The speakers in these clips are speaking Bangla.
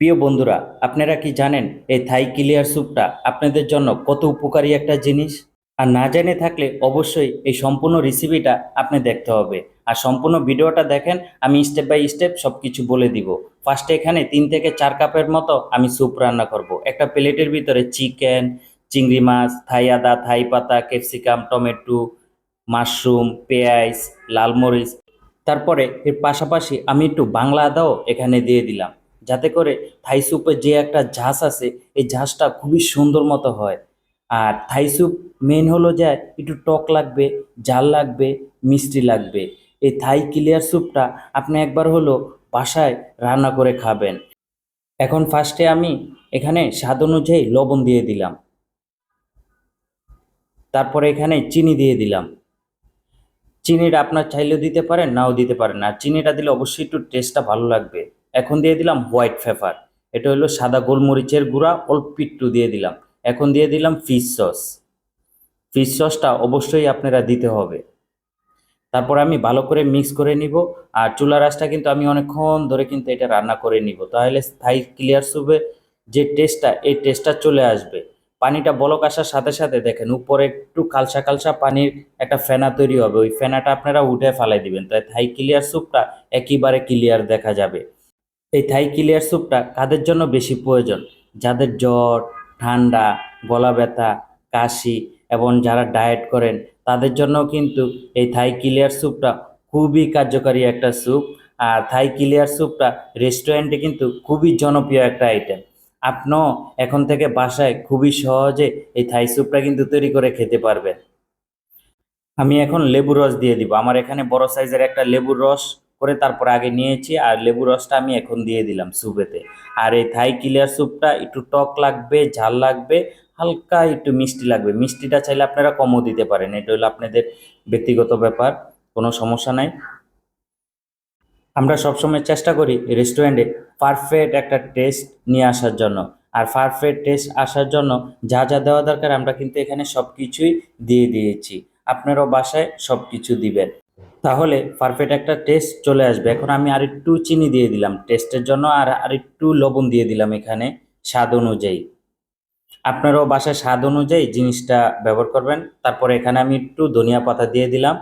প্রিয় বন্ধুরা, আপনারা কি জানেন এই থাই ক্লিয়ার স্যুপটা আপনাদের জন্য কত উপকারী একটা জিনিস? আর না জেনে থাকলে অবশ্যই এই সম্পূর্ণ রেসিপিটা আপনি দেখতে হবে। আর সম্পূর্ণ ভিডিওটা দেখেন, আমি স্টেপ বাই স্টেপ সব কিছু বলে দিব। ফার্স্টে এখানে তিন থেকে চার কাপের মতো আমি স্যুপ রান্না করব। একটা প্লেটের ভিতরে চিকেন চিংড়ি মাছ থাই আদা থাই পাতা ক্যাপসিকাম টমেটো, মাশরুম, পেঁয়াজ, লাল মরিচ। তারপরে এর পাশাপাশি আমি একটু বাংলা আদাও এখানে দিয়ে দিলাম। যাতে করে থাই স্যুপের যে একটা ঝাঁস আছে, এই ঝাঁসটা খুবই সুন্দর মতো হয়। আর থাই স্যুপ মেন হলো যে একটু টক লাগবে, জাল লাগবে, মিষ্টি লাগবে। এই থাই ক্লিয়ার স্যুপটা আপনি একবার হলো বাসায় রান্না করে খাবেন। এখন ফার্স্টে আমি এখানে স্বাদ অনুযায়ী লবণ দিয়ে দিলাম। তারপরে এখানে চিনি দিয়ে দিলাম। চিনিটা আপনার চাইলেও দিতে পারেন, নাও দিতে পারেন। আর চিনিটা দিলে অবশ্যই একটু টেস্টটা ভালো লাগবে। এখন দিয়ে দিলাম হোয়াইট পেপার এটা হলো সাদা গোলমরিচের গুঁড়া, অল্প একটু দিয়ে দিলাম। এখন দিয়ে দিলাম ফিশ সস ফিশ সসটা অবশ্যই আপনারা দিতে হবে। তারপর আমি ভালো করে মিক্স করে নিব। আর চুলা রাসটা কিন্তু আমি অনেকক্ষণ ধরে কিন্তু এটা রান্না করে নিব। তাহলে থাই ক্লিয়ার স্যুপে যে টেস্টটা এই টেস্টটা চলে আসবে। পানিটা বলক আসার সাথে সাথে দেখেন, উপরে একটু কালসা কালসা পানির একটা ফেনা তৈরি হবে। ওই ফেনাটা আপনারা উঠে ফেলাই দিবেন। তাই থাই ক্লিয়ার স্যুপটা একেবারে ক্লিয়ার দেখা যাবে। এই থাই ক্লিয়ার স্যুপটা কাদের জন্য বেশি প্রয়োজন? যাদের জ্বর, ঠান্ডা, গলা ব্যথা, কাশি এবং যারা ডায়েট করেন, তাদের জন্য কিন্তু এই থাই ক্লিয়ার স্যুপটা খুবই কার্যকারী একটা স্যুপ আর থাই ক্লিয়ার স্যুপটা রেস্টুরেন্টে কিন্তু খুবই জনপ্রিয় একটা আইটেম আপনিও এখন থেকে বাসায় খুবই সহজে এই থাই স্যুপটা কিন্তু তৈরি করে খেতে পারবেন। আমি এখন লেবু রস দিয়ে দিব। আমার এখানে বড় সাইজের একটা লেবুর রস। করে তারপর আগে নিয়েছি আর লেবু রসটা আমি এখন দিয়ে দিলাম স্যুপেতে আর এই থাই ক্লিয়ার স্যুপটা একটু টক লাগবে, ঝাল লাগবে, হালকা একটু মিষ্টি লাগবে। মিষ্টিটা চাইলে আপনারা কমও দিতে পারেন, এটা হলো আপনাদের ব্যক্তিগত ব্যাপার, কোনো সমস্যা নাই। আমরা সবসময় চেষ্টা করি রেস্টুরেন্টে পারফেক্ট একটা টেস্ট নিয়ে আসার জন্য। আর পারফেক্ট টেস্ট আসার জন্য যা যা দেওয়া দরকার আমরা কিন্তু এখানে সব কিছুই দিয়ে দিয়েছি। আপনারাও বাসায় সব কিছু দিবেন। তাহলে পারফেক্ট একটা টেস্ট চলে আসবে। এখন আমি আর একটু চিনি দিয়ে দিলাম টেস্টের জন্য আর আর একটু লবণ দিয়ে দিলাম এখানে স্বাদ অনুযায়ী। আপনারাও বাসায় স্বাদ অনুযায়ী জিনিসটা ব্যবহার করবেন। তারপরে এখানে আমি একটু ধনিয়া পাতা দিয়ে দিলাম।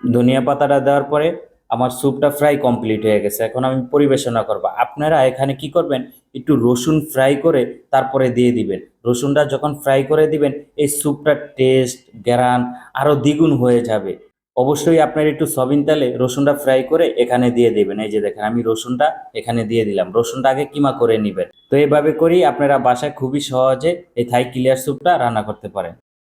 ধনিয়া পাতাটা দেওয়ার পরে আমার স্যুপটা ফ্রাই কমপ্লিট হয়ে গেছে, এখন আমি পরিবেশনা করব। আপনারা এখানে কি করবেন? একটু রসুন ফ্রাই করে তারপরে দিয়ে দিবেন। রসুনটা যখন ফ্রাই করে দিবেন, এই স্যুপটার টেস্ট গ্যারান আরও দ্বিগুণ হয়ে যাবে। অবশ্যই আপনার একটু সবিন তেলে রসুনটা ফ্রাই করে এখানে দিয়ে দেবেন। এই যে দেখেন, আমি রসুনটা এখানে দিয়ে দিলাম। রসুনটা আগে কিমা করে নেবেন? তো এইভাবে করেই আপনারা বাসায় খুবই সহজে এই থাই ক্লিয়ার স্যুপটা রান্না করতে পারেন।